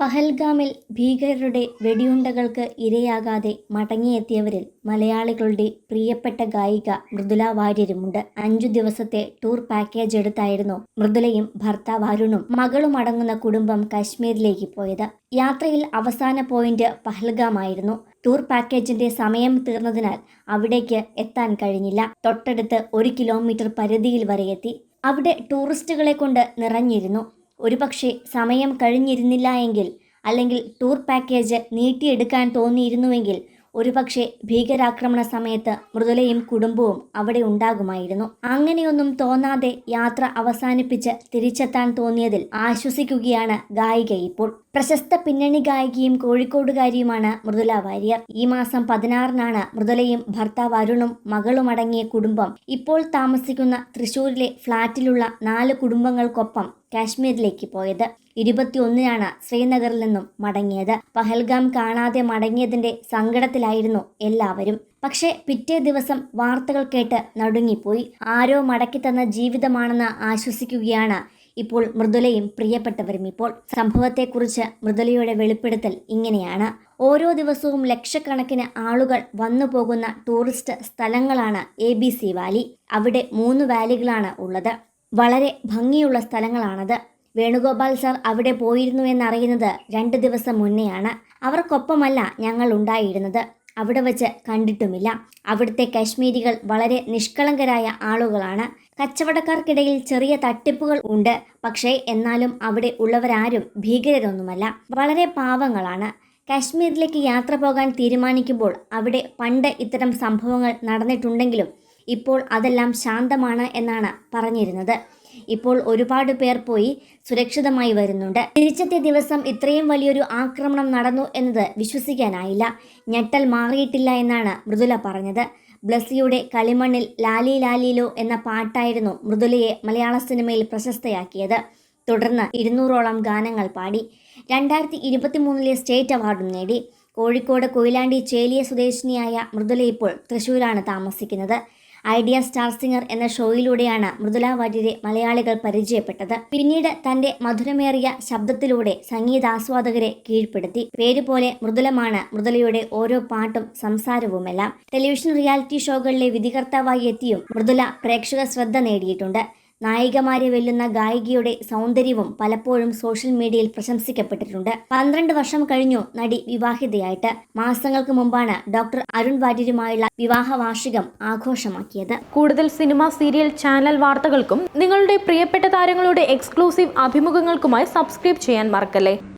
പഹൽഗാമിൽ ഭീകരരുടെ വെടിയുണ്ടകൾക്ക് ഇരയാകാതെ മടങ്ങിയെത്തിയവരിൽ മലയാളികളുടെ പ്രിയപ്പെട്ട ഗായിക മൃദുല വാര്യരുമുണ്ട്. അഞ്ചു ദിവസത്തെ ടൂർ പാക്കേജ് എടുത്തായിരുന്നു മൃദുലയും ഭർത്താവ് അരുണും മകളും അടങ്ങുന്ന കുടുംബം കാശ്മീരിലേക്ക് പോയത്. യാത്രയിൽ അവസാന പോയിന്റ് പഹൽഗാമായിരുന്നു ടൂർ പാക്കേജിന്റെ സമയം തീർന്നതിനാൽ അവിടേക്ക് എത്താൻ കഴിഞ്ഞില്ല. തൊട്ടടുത്ത് ഒരു കിലോമീറ്റർ പരിധിയിൽ വരെ എത്തി. അവിടെ ടൂറിസ്റ്റുകളെ കൊണ്ട് നിറഞ്ഞിരുന്നു. ഒരുപക്ഷെ സമയം കഴിഞ്ഞിരുന്നില്ല എങ്കിൽ അല്ലെങ്കിൽ ടൂർ പാക്കേജ് നീട്ടിയെടുക്കാൻ തോന്നിയിരുന്നുവെങ്കിൽ ഒരുപക്ഷെ ഭീകരാക്രമണ സമയത്ത് മൃദുലയും കുടുംബവും അവിടെ ഉണ്ടാകുമായിരുന്നു. അങ്ങനെയൊന്നും തോന്നാതെ യാത്ര അവസാനിപ്പിച്ച് തിരിച്ചെത്താൻ തോന്നിയതിൽ ആശ്വസിക്കുകയാണ് ഗായിക ഇപ്പോൾ. പ്രശസ്ത പിന്നണി ഗായികയും കോഴിക്കോടുകാരിയുമാണ് മൃദുല വാര്യർ. ഈ മാസം പതിനാറിനാണ് മൃദുലയും ഭർത്താവ് അരുണും മകളുമടങ്ങിയ കുടുംബം ഇപ്പോൾ താമസിക്കുന്ന തൃശൂരിലെ ഫ്ളാറ്റിലുള്ള നാല് കുടുംബങ്ങൾക്കൊപ്പം കാശ്മീരിലേക്ക് പോയത്. ഇരുപത്തിയൊന്നിനാണ് ശ്രീനഗറിൽ നിന്നും മടങ്ങിയത്. പഹൽഗാം കാണാതെ മടങ്ങിയതിന്റെ സങ്കടത്തിലായിരുന്നു എല്ലാവരും. പക്ഷേ പിറ്റേ ദിവസം വാർത്തകൾ കേട്ട് നടുങ്ങിപ്പോയി. ആരോ മടക്കി തന്ന ജീവിതമാണെന്ന് ആശ്വസിക്കുകയാണ് ഇപ്പോൾ മൃദുലയും പ്രിയപ്പെട്ടവരും ഇപ്പോൾ. സംഭവത്തെക്കുറിച്ച് മൃദുലയുടെ വെളിപ്പെടുത്തൽ ഇങ്ങനെയാണ്. ഓരോ ദിവസവും ലക്ഷക്കണക്കിന് ആളുകൾ വന്നു പോകുന്ന ടൂറിസ്റ്റ് സ്ഥലങ്ങളാണ് എ ബി സി വാലി. അവിടെ മൂന്ന് വാലികളാണ് ഉള്ളത്. വളരെ ഭംഗിയുള്ള സ്ഥലങ്ങളാണത്. വേണുഗോപാൽ സാർ അവിടെ പോയിരുന്നു എന്നറിയുന്നത് രണ്ട് ദിവസം മുന്നെയാണ്. അവർക്കൊപ്പമല്ല ഞങ്ങൾ ഉണ്ടായിരുന്നത്. അവിടെ വച്ച് കണ്ടിട്ടുമില്ല. അവിടുത്തെ കശ്മീരികൾ വളരെ നിഷ്കളങ്കരായ ആളുകളാണ്. കച്ചവടക്കാർക്കിടയിൽ ചെറിയ തട്ടിപ്പുകൾ ഉണ്ട്. പക്ഷേ എന്നാലും അവിടെ ഉള്ളവരാരും ഭീകരരൊന്നുമല്ല. വളരെ പാവങ്ങളാണ്. കാശ്മീരിലേക്ക് യാത്ര പോകാൻ തീരുമാനിക്കുമ്പോൾ അവിടെ പണ്ട് ഇത്തരം സംഭവങ്ങൾ നടന്നിട്ടുണ്ടെങ്കിലും ഇപ്പോൾ അതെല്ലാം ശാന്തമാണ് എന്നാണ് പറഞ്ഞിരുന്നത്. ഇപ്പോൾ ഒരുപാട് പേർ പോയി സുരക്ഷിതമായി വരുന്നുണ്ട്. തിരിച്ചെത്തിയ ദിവസം ഇത്രയും വലിയൊരു ആക്രമണം നടന്നു എന്നത് വിശ്വസിക്കാനായില്ല. ഞെട്ടൽ മാറിയിട്ടില്ല എന്നാണ് മൃദുല പറഞ്ഞത്. ബ്ലസ്സിയുടെ കളിമണ്ണിൽ ലാലി ലാലിലോ എന്ന പാട്ടായിരുന്നു മൃദുലയെ മലയാള സിനിമയിൽ പ്രശസ്തയാക്കിയത്. തുടർന്ന് ഇരുന്നൂറോളം ഗാനങ്ങൾ പാടി. രണ്ടായിരത്തി ഇരുപത്തി മൂന്നിലെ സ്റ്റേറ്റ് അവാർഡും നേടി. കോഴിക്കോട് കൊയിലാണ്ടി ചേലിയ സ്വദേശിനിയായ മൃദുല ഇപ്പോൾ തൃശ്ശൂരാണ് താമസിക്കുന്നത്. ഐഡിയ സ്റ്റാർ സിംഗർ എന്ന ഷോയിലൂടെയാണ് മൃദുല വാര്യരെ മലയാളികൾ പരിചയപ്പെട്ടത്. പിന്നീട് തന്റെ മധുരമേറിയ ശബ്ദത്തിലൂടെ സംഗീതാസ്വാദകരെ കീഴ്പ്പെടുത്തി. പേരുപോലെ മൃദുലമാണ് മൃദുലയുടെ ഓരോ പാട്ടും സംസാരവുമെല്ലാം. ടെലിവിഷൻ റിയാലിറ്റി ഷോകളിലെ വിധികർത്താവായി എത്തിയും മൃദുല പ്രേക്ഷക ശ്രദ്ധ നേടിയിട്ടുണ്ട്. നായികമാരെ വെല്ലുന്ന ഗായികയുടെ സൗന്ദര്യവും പലപ്പോഴും സോഷ്യൽ മീഡിയയിൽ പ്രശംസിക്കപ്പെട്ടിട്ടുണ്ട്. പന്ത്രണ്ട് വർഷം കഴിഞ്ഞു നടി വിവാഹിതയായിട്ട്. മാസങ്ങൾക്ക് മുമ്പാണ് ഡോക്ടർ അരുൺ വാര്യരുമായുള്ള വിവാഹ വാർഷികം ആഘോഷമാക്കിയത്. കൂടുതൽ സിനിമ സീരിയൽ ചാനൽ വാർത്തകൾക്കും നിങ്ങളുടെ പ്രിയപ്പെട്ട താരങ്ങളുടെ എക്സ്ക്ലൂസീവ് അഭിമുഖങ്ങൾക്കുമായി സബ്സ്ക്രൈബ് ചെയ്യാൻ മറക്കല്ലേ?